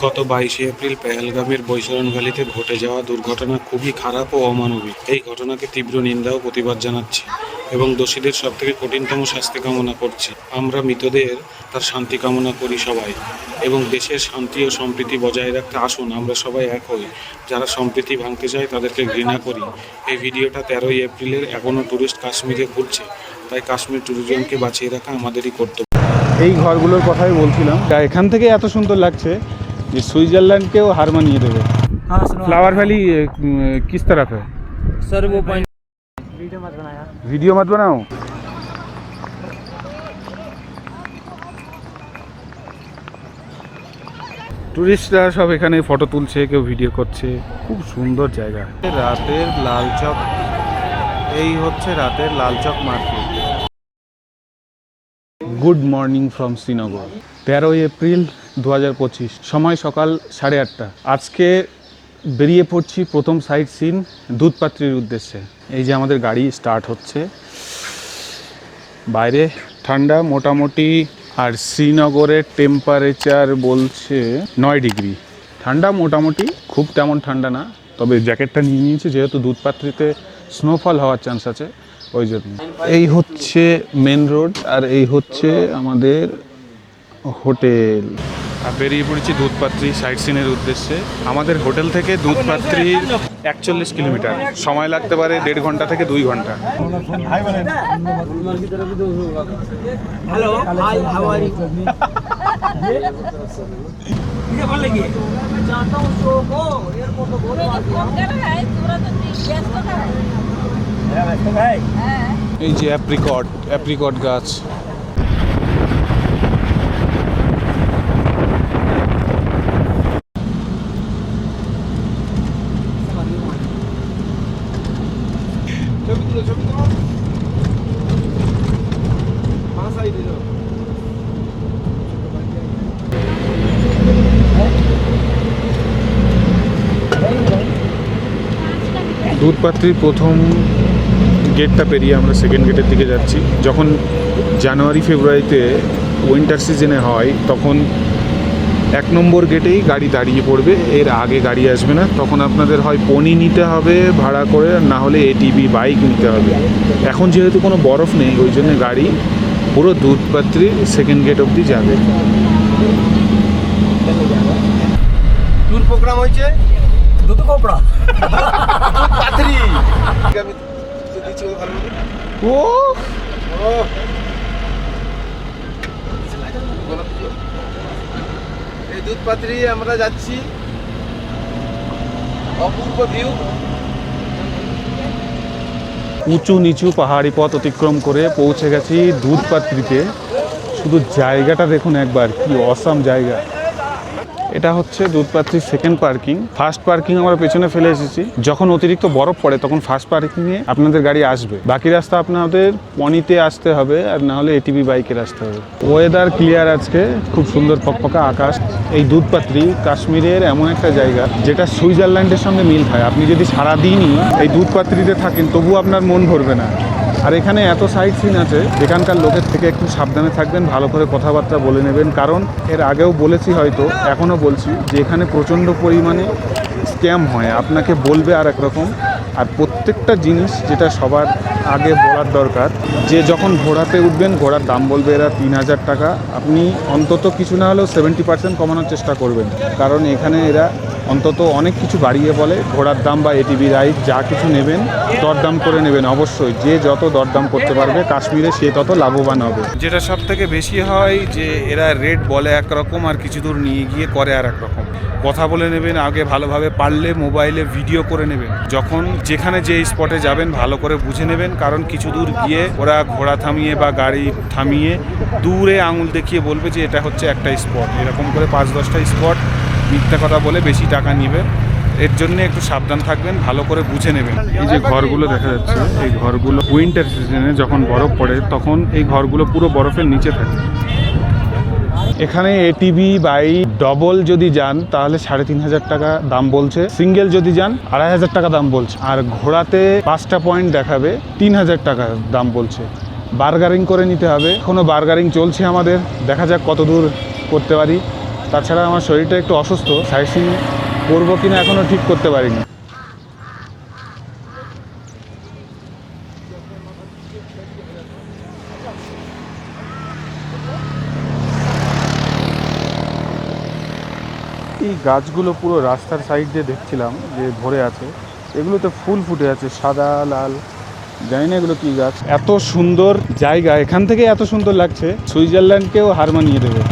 গত বাইশে এপ্রিল পেহেলগামের বৈশরণ ভ্যালিতে ঘটে যাওয়া দুর্ঘটনা খুবই খারাপ ও অমানবিক। এই ঘটনাকে তীব্র নিন্দা ও প্রতিবাদ জানাচ্ছি এবং দোষীদের সব থেকে কঠিনতম শাস্তি কামনা করছি। আমরা মৃতদের তার শান্তি কামনা করি সবাই এবং দেশের শান্তি ও সম্প্রীতি বজায় রাখতে আসুন আমরা সবাই এক হই। যারা সম্প্রীতি ভাঙতে চায় তাদেরকে ঘৃণা করি। এই ভিডিওটা তেরোই এপ্রিলের এখনও ট্যুরিস্ট কাশ্মীরে ঘুরছে তাই কাশ্মীর ট্যুরিজমকে বাঁচিয়ে রাখা আমাদেরই কর্তব্য। এই ঘরগুলোর কথাই বলছিলাম। এখান থেকে এত সুন্দর লাগছে। যে সুইজারল্যান্ডকেও হার মানিয়ে দেবে हाँ सुनो फ्लावर वैली किस तरफ है सर वो पॉइंट वीडियो मत बनाओ টুরিস্টরা সব এখানে ফটো তুলছে কেউ ভিডিও করছে খুব সুন্দর জায়গা রাতের লাল চক এই হচ্ছে রাতের Lal Chowk market good morning from Srinagar তেরোই এপ্রিল দু হাজার পঁচিশ, সময় সকাল সাড়ে আটটা। আজকে বেরিয়ে পড়ছি প্রথম সাইট সিন দুধপাত্রির উদ্দেশ্যে। এই যে আমাদের গাড়ি স্টার্ট হচ্ছে। বাইরে ঠান্ডা মোটামুটি আর শ্রীনগরের টেম্পারেচার বলছে নয় ডিগ্রি। ঠান্ডা মোটামুটি, খুব তেমন ঠান্ডা না, তবে জ্যাকেটটা নিয়ে নিয়েছি, যেহেতু দুধপাত্রিতে স্নোফল হওয়ার চান্স আছে, ওই জন্য। এই হচ্ছে মেন রোড আর এই হচ্ছে আমাদের হোটেল বেরিয়ে পড়েছি দুধপাত্রি সাইট সিনের উদ্দেশ্যে। আমাদের হোটেল থেকে দুধপাত্রি একচল্লিশ কিলোমিটার। সময় লাগতে পারে দেড় ঘণ্টা থেকে দুই ঘণ্টা। এই যে অ্যাপ্রিকট অ্যাপ্রিকট গাছ। দুধপাত্রির প্রথম গেটটা পেরিয়ে আমরা সেকেন্ড গেটের দিকে যাচ্ছি। যখন জানুয়ারি, ফেব্রুয়ারিতে উইন্টার সিজনে হয়, তখন এক নম্বর গেটেই গাড়ি দাঁড়িয়ে পড়বে। এর আগে গাড়ি আসবে না। তখন আপনাদের হয় পনি নিতে হবে, ভাড়া করে না হলে এটিভি বাইক নিতে হবে। এখন যেহেতু কোনো বরফ নেই, ওই জন্য গাড়ি পুরো দুধপাত্রির সেকেন্ড গেট অবধি যাবে। ট্যুর প্রোগ্রাম হয়েছে? এই দুধ পাত্রি আমরা যাচ্ছি। অপূর্ব ভিউ উঁচু নিচু পাহাড়ি পথ অতিক্রম করে পৌঁছে গেছি দুধ পাত্রিতে শুধু জায়গাটা দেখুন একবার কি অসাম জায়গা। এটা হচ্ছে দুধপাত্রির সেকেন্ড পার্কিং ফার্স্ট পার্কিং আমরা পেছনে ফেলে এসেছি। যখন অতিরিক্ত বরফ পড়ে, তখন ফার্স্ট পার্কিংয়ে আপনাদের গাড়ি আসবে। বাকি রাস্তা আপনাদের পনিতে আসতে হবে, আর না হলে এটিভি বাইকের আসতে হবে। ওয়েদার ক্লিয়ার আজকে, খুব সুন্দর ফকফকা আকাশ। এই দুধপাত্রি কাশ্মীরের এমন একটা জায়গা, যেটা সুইজারল্যান্ডের সঙ্গে মিল খায়। আপনি যদি সারাদিনই এই দুধপাত্রিতে থাকেন তবু আপনার মন ভরবে না। আর এখানে এত সাইট সিন আছে, এখানকার লোকের থেকে একটু সাবধানে থাকবেন, ভালো করে কথাবার্তা বলে নেবেন। কারণ এর আগেও বলেছি হয়তো, এখনও বলছি যে এখানে প্রচণ্ড পরিমাণে স্ক্যাম হয়, আপনাকে বলবে আর একরকম আর প্রত্যেকটা জিনিস যেটা সবার আগে বলার দরকার, যে যখন ঘোড়াতে উঠবেন, ঘোড়ার দাম বলবে এরা তিন হাজার টাকা। আপনি অন্তত কিছু না হলেও সেভেন্টি পার্সেন্ট কমানোর চেষ্টা করবেন। কারণ এখানে এরা অন্তত অনেক কিছু বাড়িয়ে বলে, ঘোড়ার দাম বা এটিভি রাইড যা কিছু নেবেন, দরদাম করে নেবেন অবশ্যই। যে যত দরদাম করতে পারবে, কাশ্মীরে সে তত লাভবান হবে। যেটা সব থেকে বেশি হয় যে এরা রেট বলে একরকম আর কিছু দূর নিয়ে গিয়ে করে আর রকম কথা বলে নেবেন, আগে ভালোভাবে পারলে মোবাইলে ভিডিও করে নেবেন। যখন যেখানে যে স্পটে যাবেন, ভালো করে বুঝে নেবেন, কারণ কিছু দূর গিয়ে ওরা ঘোড়া থামিয়ে বা গাড়ি থামিয়ে দূরে আঙুল দেখিয়ে বলবে যে এটা হচ্ছে একটা স্পট এরকম করে পাঁচ দশটা স্পট মিথ্যা কথা বলে বেশি টাকা নিবে এর জন্য একটু সাবধান থাকবেন ভালো করে বুঝে নেবেন। এই যে ঘরগুলো দেখা যাচ্ছে এই ঘরগুলো উইন্টার সিজনে যখন বরফ পড়ে তখন এই ঘরগুলো পুরো বরফের নিচে থাকে। এখানে এটিভি বাই ডবল যদি যান তাহলে সাড়ে তিন হাজার টাকা দাম বলছে। সিঙ্গেল যদি যান আড়াই হাজার টাকা দাম বলছে। আর ঘোড়াতে পাঁচটা পয়েন্ট দেখাবে তিন হাজার টাকা দাম বলছে। বার্গারিং করে নিতে হবে। এখনও বার্গারিং চলছে আমাদের। দেখা যাক কত দূর করতে পারি। তাছাড়া আমার শরীরটা একটু অসুস্থ, সাইট সিং করব কিনা এখনও ঠিক করতে পারিনি। এই গাছগুলো পুরো রাস্তার সাইড দিয়ে দেখছিলাম যে ভরে আছে। এগুলোতে ফুল ফুটে আছে, সাদা, লাল, জানি না এগুলো কি গাছ। এত সুন্দর জায়গা, এখান থেকে এত সুন্দর লাগছে, সুইজারল্যান্ডকেও হার মানিয়ে দেবে।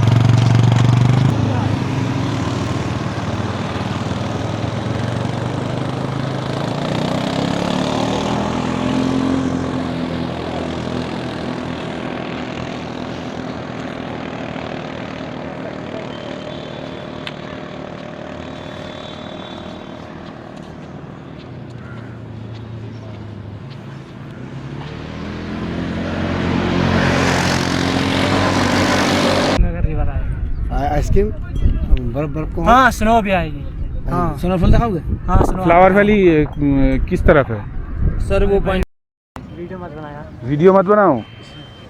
बर्फ़ हाँ स्नो भी आएगी। हाँ। स्नोफॉल दिखाओगे? हाँ स्नो फ्लावर वैली किस तरफ़ है? सर वो पॉइंट वीडियो मत बनाया। वीडियो मत बनाओ?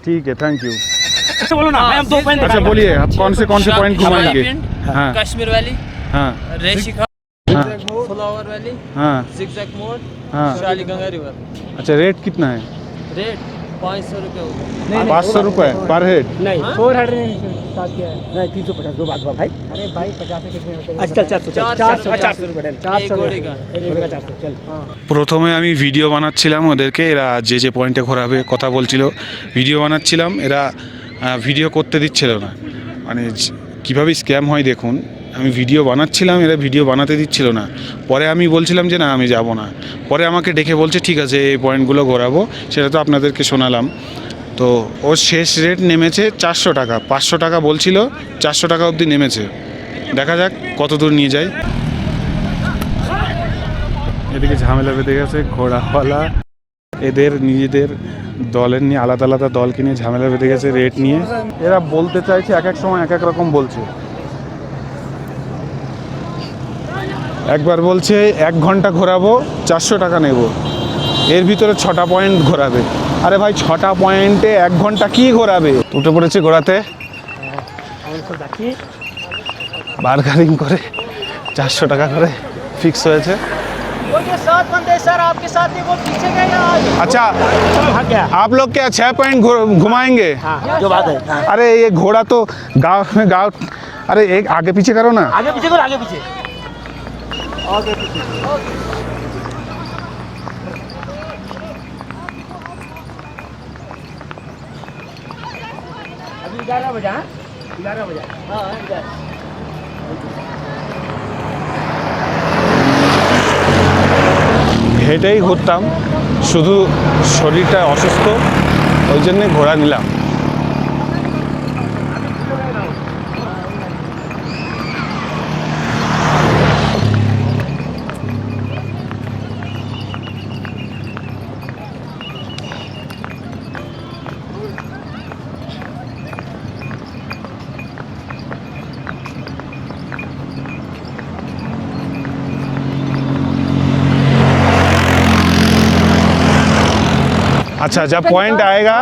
ठीक है थैंक यू अच्छा बोलो ना हम दो पॉइंट अच्छा बोलिए आप कौन से कौन से पॉइंट घुमाएँगे? हाँ। कश्मीर वैली हाँ। रेशिका हाँ। फ्लावर वैली हाँ। जिगजैग मोड़ हाँ। शाली गंगा रिवर अच्छा रेट कितना है? रेट पाँच सौ रुपये होगा पाँच सौ रुपये पर हेड नहीं फोर हंड्रेड स्टार्ट किया है नहीं तीन सौ पचास दो बात भाई अरे भाई पचास से कितने अच्छा चार सौ चार चार सौ, सौ चार सौ रुपये चार एक सौ घोड़े का। एक घोड़े का चार सौ चल हाँ প্রথমে আমি ভিডিও বানাচ্ছিলাম ওদেরকে এরা যে যে পয়েন্টে ঘোরাবে কথা বলছিল ভিডিও বানাচ্ছিলাম এরা আহ, ভিডিও করতে দিচ্ছিল না মানে জ- কিভাবে স্ক্যাম হয় দেখুন আমি ভিডিও বানাচ্ছিলাম, এরা ভিডিও বানাতে দিচ্ছিল না। পরে আমি বলছিলাম যে, না, আমি যাব না। পরে আমাকে ডেকে বলছে, ঠিক আছে, এই পয়েন্টগুলো ঘোরাবো, সেটা তো আপনাদেরকে শোনালাম। তো ওর শেষ রেট নেমেছে চারশো টাকা, পাঁচশো টাকা বলছিল, চারশো টাকা অবধি নেমেছে। দেখা যাক কত দূর নিয়ে যায়। এদিকে ঝামেলা বেঁধে গেছে, ঘোড়াওয়ালা, এদের, নিজেদের দলের নিয়ে আলাদা আলাদা দলকে নিয়ে ঝামেলা বেঁধে গেছে রেট নিয়ে। এরা বলতে চাইছে, এক এক সময় এক এক রকম বলছে। একবার বলছে এক ঘন্টা ঘোরাবো চারশো টাকা নেব এর ভিতরে ছটা পয়েন্ট ঘোরাবে আরে ভাই ছটা পয়েন্টে এক ঘন্টা কি ঘোরাবে উঠে পড়েছে ঘোরাতে বার্গারিং করে চারশো টাকা করে ফিক্স হয়েছে वो जो सात बंदे सर आपके साथ ही वो पीछे गए या आगे अच्छा भाग गया आप लोग क्या छह पॉइंट घुमाएंगे हाँ जो बात है हाँ। अरे ये घोड़ा तो गांव में गांव अरे एक आगे पीछे करो ना आगे पीछे करो आगे पीछे आगे पीछे अभी ग्यारह बजा हाँ? ग्यारह बजा हाँ ग्यारह হেঁটেই ঘুরতাম শুধু শরীরটা অসুস্থ ওই জন্যে ঘোড়া নিলাম अच्छा जब पॉइंट आएगा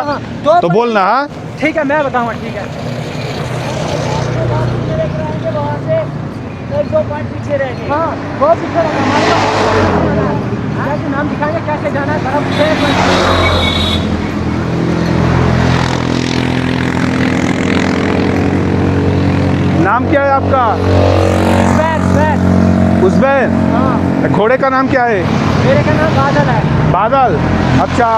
तो बोलना हाँ? ठीक है मैं बताऊँगा ठीक है। पीछे हाँ हमारे नाम दिखाएँगे कैसे जाना है सारा पूछे नाम क्या है आपका? हाँ। घोड़े का नाम क्या है? मेरे का नाम बादल है। बादल। अच्छा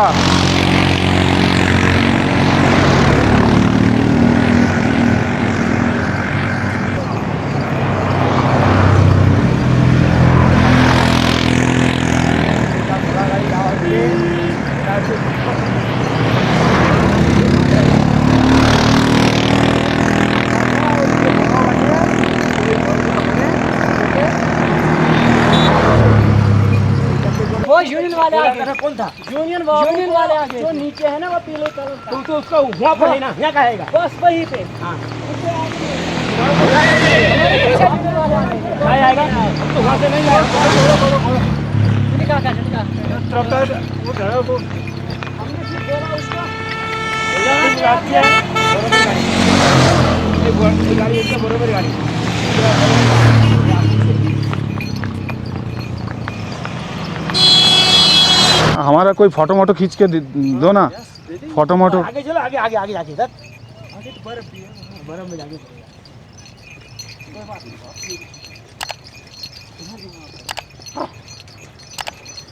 वो यूनियन वाले आगे कौन था? यूनियन यूनियन वाले आगे जो नीचे है ना वो पीले कलर का। तू तो उसका वहाँ पर लेना यहाँ का आएगा। बस वहीं पे। हाँ। आएगा। तो वहाँ से नहीं आएगा। का निकाल वो घर वो हमने फिर बोला उसको गाड़ी है बरोबर गाड़ी गाड़ी बरोबर गाड़ी हमारा कोई फ़ोटो मोटो खींच के दो ना। फ़ोटो मोटो। आगे चलो आगे आगे आगे आगे इधर। आगे तो बर्फ़ भी है बर्फ़ में जाके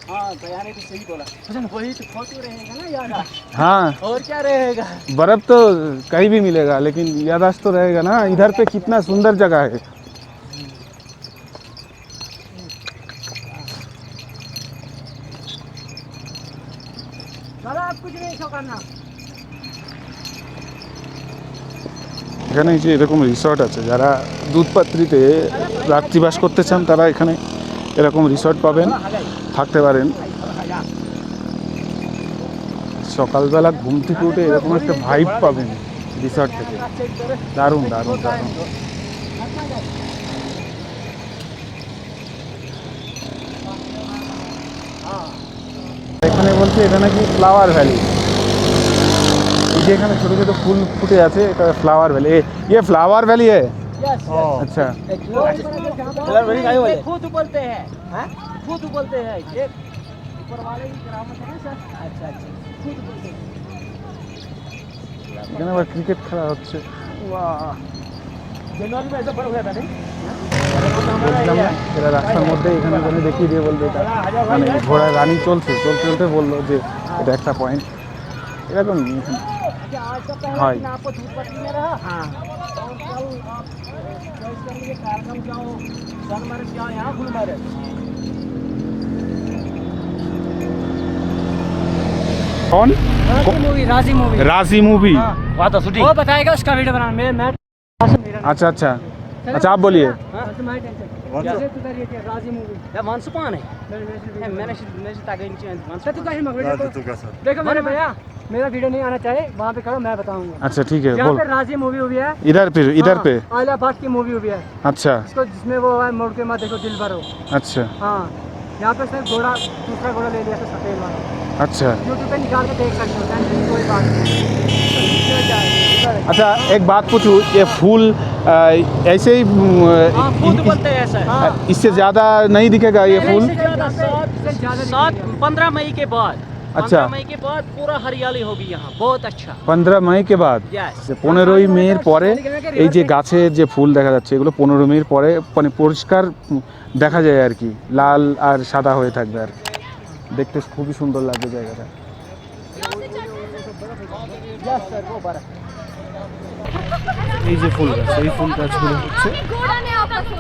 हाँ तो सही बोला। वही तो फ़ोटो रहेगा ना यार। हाँ। और क्या रहेगा? बर्फ़ तो कहीं भी मिलेगा लेकिन यादाश्त तो रहेगा ना। इधर पे कितना सुंदर जगह है। এখানে যে এরকম রিসর্ট আছে, যারা দুধপাত্রিতে রাত্রিবাস করতে চান, তারা এখানে এরকম রিসর্ট পাবেন, থাকতে পারেন। সকালবেলা ঘুম থেকে উঠে এরকম একটা ভাইব পাবেন রিসর্ট থেকে। দারুণ দারুণ দারুণ। এখানে বলছে এটা নাকি ফ্লাওয়ার ভ্যালি যে এখানে ছোট ছোট ফুল ফুটে আছে এটা ফ্লাওয়ার ভ্যালি ये फ्लावर वैली है यस अच्छा कलर बड़ी गाय वाले खुद बोलते हैं हैं खुद बोलते हैं ये ऊपर वाले की करामत है ना सर अच्छा अच्छा खुद बोलते हैं এখানে আবার ক্রিকেট খেলা হচ্ছে বাহ जनवरी में ऐसा बड़ा हुआ था नहीं দেখলাম না এরা রাস্তার মধ্যে এখানে ওখানে দেখিয়ে দিয়ে বলবে এটা মানে ঘোড়া রানি চলছে চলতে চলতে বললো যে এটা একটা পয়েন্ট এরকম এখানে आज पहला हाँ। दिन आपको धूप में रहा। हाँ। और कल आप चॉइस करेंगे जाओ सोनमर्ग जाओ यहाँ गुलमर्ग कौन? राज़ी मूवी राज़ी मूवी। राज़ी मूवी। वो बताएगा उसका वीडियो बनाना मैं मैं अच्छा अच्छा। अच्छा आप बोलिए। राज़ी मूवी। Ya तू मेरे वीडियो नहीं आना चाहिए वहाँ पे करो मैं बताऊँगा। अच्छा ठीक है यहाँ बोल। पे राज़ी मूवी हुई है। इधर पे इधर हाँ, पे। आलिया भट्ट की मूवी हुई है। अच्छा। इसको जिसमें वो है मोड़ के मत देखो दिल भरो। अच्छा। हाँ यहाँ पे सिर्फ़ घोड़ा दूसरा घोड़ा ले लिया था सफ़ेद वाला अच्छा। यूट्यूब पे निकाल के देख सकते हो कोई बात नहीं है। अच्छा एक बात पूछूँ ये फूल अ, ऐसे ही हाँ बोलते हैं ऐसा. हाँ इससे ज़्यादा नहीं दिखेगा ये फूल? सात। पंद्रह मई के बाद। अच्छा। पंद्रह मई के बाद पूरा हरियाली होगी यहाँ बहुत अच्छा পনেরো মে কে বাদ यस যে পনেরোই মের পরে এই যে গাছের যে ফুল দেখা যাচ্ছে এগুলো পনেরো মের পরে মানে পরিষ্কার উম, দেখা যায় আর কি লাল আর সাদা হয়ে থাকবে আর কি। দেখতে খুবই সুন্দর লাগবে জায়গাটা यस सर वो बर्फ এই যে ফুল গাছ এই ফুল গাছগুলো হচ্ছে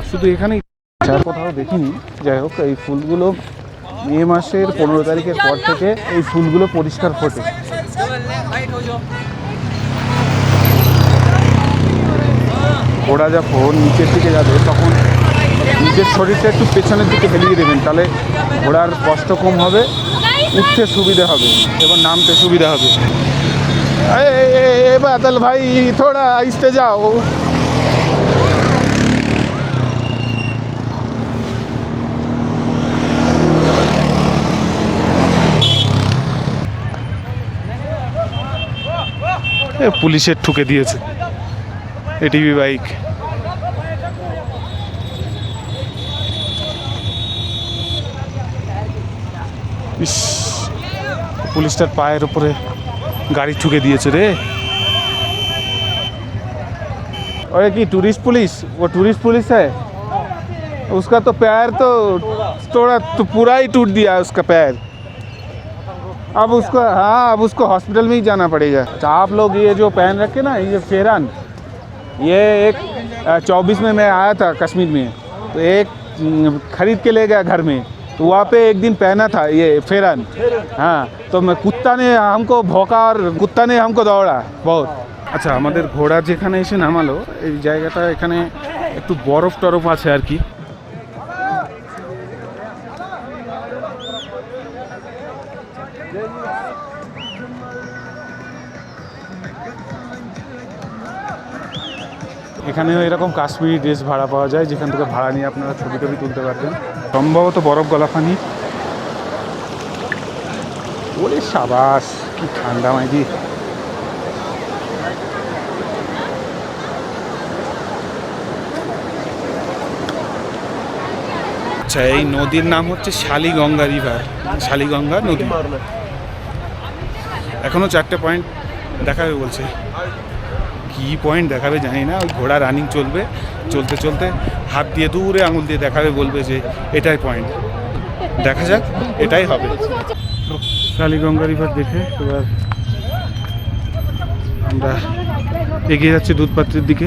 শুধু এখানেই আর কোথাও দেখিনি যাই হোক এই ফুলগুলো মে মাসের পনেরো তারিখের পর থেকে এই ফুলগুলো পরিষ্কার ফোটে ঘোড়া যখন নিচের দিকে যাবে তখন নিজের শরীরটা একটু পেছনের দিকে হেলিয়ে দেবেন তাহলে ঘোড়ার কষ্ট কম হবে উঠতে সুবিধা হবে এবং নামতে সুবিধা হবে এ, বাদল ভাই থোড়া আইসতে যাও পুলিশের ঠুকে দিয়েছে এটিভি বাইক ইস পুলিশটার পায়ের উপরে গাড়ি ঠুকে দিয়েছে রে अरे की टूरिस्ट पुलिस वो टूरिस्ट पुलिस है उसका तो पैर तो थोड़ा तो पूरा ही टूट दिया है उसका पैर अब उसको हाँ अब उसको हॉस्पिटल में ही जाना पड़ेगा अच्छा आप लोग ये जो पहन रखे ना ये फेरान ये एक चौबीस में मैं आया था कश्मीर में तो एक हम्म, खरीद के ले गया घर में तो वहाँ पे एक दिन पहना था ये फेरन हाँ तो मैं कुत्ता ने हमको भौंका और कुत्ता ने हमको दौड़ा बहुत আচ্ছা আমাদের ঘোড়া যেখানে এসে নামালো এই জায়গাটা এখানে একটু বরফ টরফ আছে আর কি এখানেও এরকম কাশ্মীরি ড্রেস ভাড়া পাওয়া যায়, যেখান থেকে ভাড়া নিয়ে আপনারা ছবি টবি তুলতে পারবেন। সম্ভবত বরফ গলাফানি ওরে সাবাস, কি ঠান্ডা মাইজি আচ্ছা এই নদীর নাম হচ্ছে শালিগঙ্গা রিভার, শালিগঙ্গা নদী। এখনও চারটে পয়েন্ট দেখাবে বলছে। কি পয়েন্ট দেখাবে জানি না ওই ঘোড়া রানিং চলবে চলতে চলতে হাত দিয়ে দূরে আঙুল দিয়ে দেখাবে বলবে যে এটাই পয়েন্ট দেখা যাক এটাই হবে শালিগঙ্গা রিভার দেখে এবার আমরা এগিয়ে যাচ্ছি দুধপাত্রের দিকে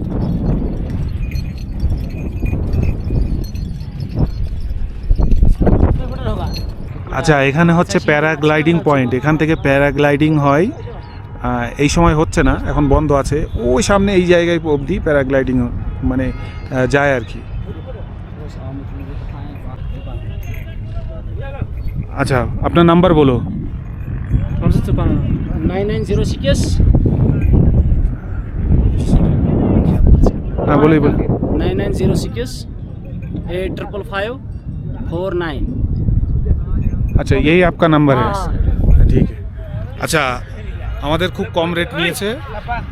আচ্ছা এখানে হচ্ছে আচ্ছা, প্যারাগ্লাইডিং আচ্ছা, পয়েন্ট। আচ্ছা। এখান থেকে প্যারাগ্লাইডিং হয়। এই সময় হচ্ছে না এখন বন্ধ আছে। ওই সামনে এই জায়গায় অবধি প্যারাগ্লাইডিং মানে যায় আর কি। আচ্ছা আপনার নাম্বার বলো। হ্যাঁ বলি বলি। Nine nine zero six eight triple five four nine. আচ্ছা এই आपका নাম্বার है ঠিক আছে আচ্ছা আমাদের খুব কম রেট নিয়েছে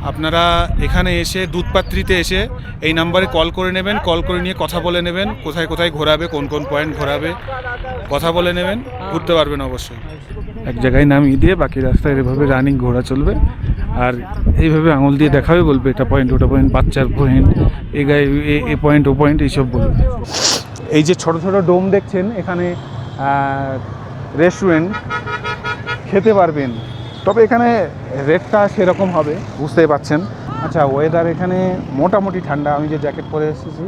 আপনারা এখানে এসে দুধপাত্রিতে এসে এই নাম্বারে কল করে নেবেন কল করে নিয়ে কথা বলে নেবেন কোথায় কোথায় ঘোরাবে কোন কোন পয়েন্ট ঘোরাবে কথা বলে নেবেন ঘুরতে পারবেন অবশ্যই এক জায়গায় নামিয়ে দিয়ে বাকি রাস্তায় এভাবে রানিং ঘোরা চলবে আর এইভাবে আঙুল দিয়ে দেখাবে বলবে এটা পয়েন্ট ওটা পয়েন্ট বাচ্চার পয়েন্ট এ গায়ে এ- এ পয়েন্ট ও পয়েন্ট এইসব বলবে এই যে ছোট ছোট ডোম দেখছেন এখানে রেস্টুরেন্ট খেতে পারবেন। তবে এখানে রেটটা সেরকম হবে, বুঝতেই পাচ্ছেন আচ্ছা ওয়েদার এখানে মোটামুটি ঠান্ডা। আমি যে জ্যাকেট পরে এসেছি,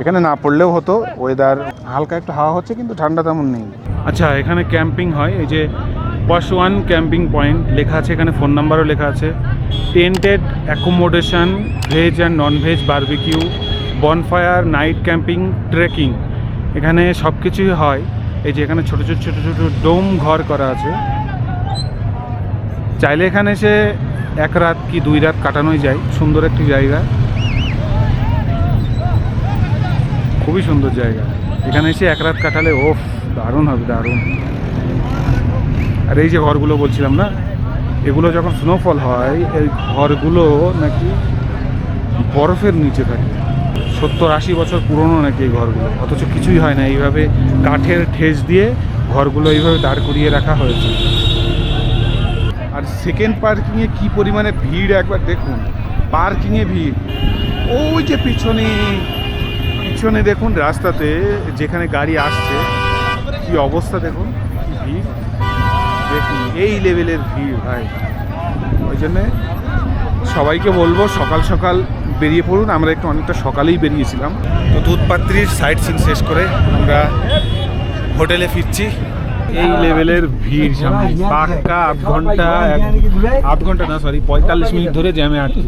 এখানে না পড়লেও হতো। ওয়েদার হালকা একটু হাওয়া হচ্ছে, কিন্তু ঠান্ডা তেমন নেই। আচ্ছা এখানে ক্যাম্পিং হয়। এই যে ওয়ান ক্যাম্পিং পয়েন্ট লেখা আছে, এখানে ফোন নাম্বারও লেখা আছে। Tented accommodation veg and non veg barbecue bonfire night camping trekking এখানে সব কিছুই হয়। এই যে এখানে ছোটো ছোটো ছোটো ছোটো ডোম ঘর করা আছে। চাইলে এখানে এসে এক রাত কি দুই রাত কাটানোই যায়। সুন্দর একটি জায়গা। খুবই সুন্দর জায়গা। এখানে এসে এক রাত কাটালে, ওফ, দারুণ হবে, দারুণ। আর এই যে ঘরগুলো বলছিলাম না, এগুলো যখন স্নোফল হয়, এই ঘরগুলো নাকি বরফের নিচে থাকে। সত্তর আশি বছর পুরনো নাকি এই ঘরগুলো? অথচ কিছুই হয় না। এইভাবে কাঠের ঠেস দিয়ে ঘরগুলো এইভাবে দাঁড় করিয়ে রাখা হয়েছে। আর সেকেন্ড পার্কিংয়ে কি পরিমাণে ভিড় একবার দেখুন। পার্কিংয়ে ভিড়। ওই যে পিছনে পিছনে দেখুন রাস্তাতে যেখানে গাড়ি আসছে, কি অবস্থা দেখুন ভিড়। দেখুন, এই লেভেলের ভিড় ভাই। ওই জন্যে সবাইকে বলব সকাল সকাল বেরিয়ে পড়ুন। আমরা একটু অনেকটা সকালেই বেরিয়েছিলাম। তো দুধপাত্রির সাইট সিন শেষ করে আমরা হোটেলে ফিরছি। এই লেভেলের ভিড় সামনে। পাক্কা আধ ঘণ্টা আধ ঘণ্টা না সরি পঁয়তাল্লিশ মিনিট ধরে জ্যামে আটকে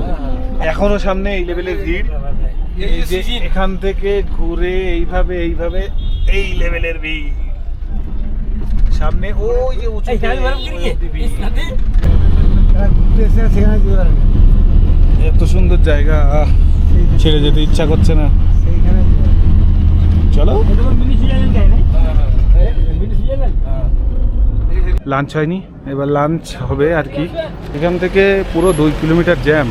এখনও সামনে এই লেভেলের ভিড়। এই যে এখান থেকে ঘুরে এইভাবে এইভাবে এই লেভেলের ভিড়। সামনে ওই যে উঁচু এত সুন্দর জায়গা ছেড়ে যেতে ইচ্ছা করছে না। চলো। লাঞ্চ হয়নি এবার লাঞ্চ হবে আর কি। এখান থেকে পুরো দুই কিলোমিটার জ্যাম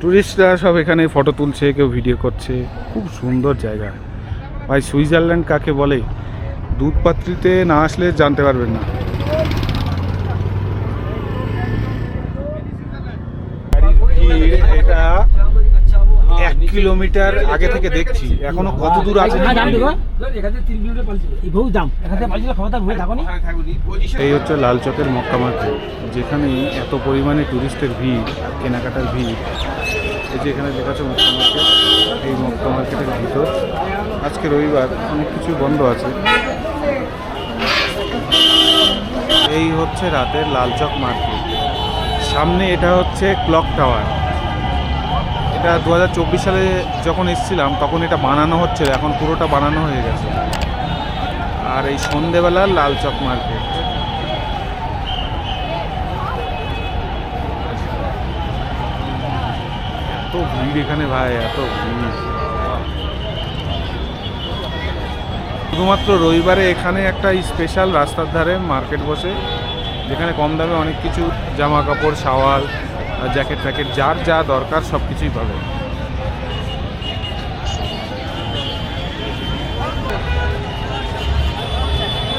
টুরিস্টরা সব এখানে ফটো তুলছে কেউ ভিডিও করছে। খুব সুন্দর জায়গা। ভাই সুইজারল্যান্ড কাকে বলে? দুধপাত্রিতে না আসলে জানতে পারবেন না ভিড় এটা এক কিলোমিটার আগে থেকে দেখছি এখনও কত দূর আছে? এই হচ্ছে লাল চকের মক্কা মার্কেট যেখানে এত পরিমাণে টুরিস্টের ভিড় আর কেনাকাটার ভিড়। এই যে এখানে লেখা আছে মক্কা মার্কেট এই মক্কা মার্কেটের ভিতর। আজকে রবিবার অনেক কিছু বন্ধ আছে। এই হচ্ছে রাতের লালচক মার্কেট। সামনে এটা হচ্ছে ক্লক টাওয়ার এটা দু সালে যখন এসেছিলাম, তখন এটা বানানো হচ্ছিল, এখন পুরোটা বানানো হয়ে গেছে। আর এই সন্ধেবেলার লালচক মার্কেট এত ভিড় এখানে ভাই, এত ভিড়। শুধুমাত্র রবিবারে এখানে একটা স্পেশাল রাস্তার ধারে মার্কেট বসে, যেখানে কম দামে অনেক কিছু জামা কাপড় শাওয়াল জ্যাকেট ফ্যাকেট, যার যা দরকার সব কিছুই পাবে।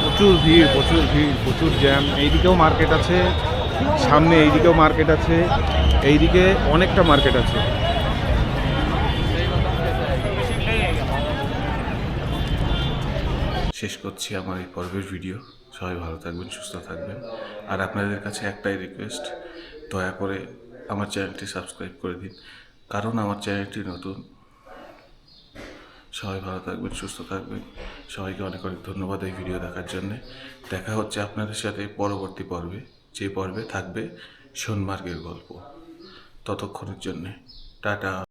প্রচুর ভিড় প্রচুর ভিড়, প্রচুর জ্যাম। এইদিকেও মার্কেট আছে, সামনে এইদিকেও মার্কেট আছে, এইদিকে অনেকটা মার্কেট আছে। শেষ করছি আমার এই পর্বের ভিডিও। সবাই ভালো থাকবেন, সুস্থ থাকবেন। আর আপনাদের কাছে একটাই রিকোয়েস্ট দয়া করে আমার চ্যানেলটি সাবস্ক্রাইব করে দিন। কারণ আমার চ্যানেলটি নতুন। সবাই ভালো থাকবেন, সুস্থ থাকবেন। সবাইকে অনেক অনেক ধন্যবাদ এই ভিডিও দেখার জন্য। দেখা হচ্ছে আপনাদের সাথে পরবর্তী পর্বে। যে পর্বে থাকবে সোনমার্গের গল্প। ততক্ষণের জন্যে। টাটা।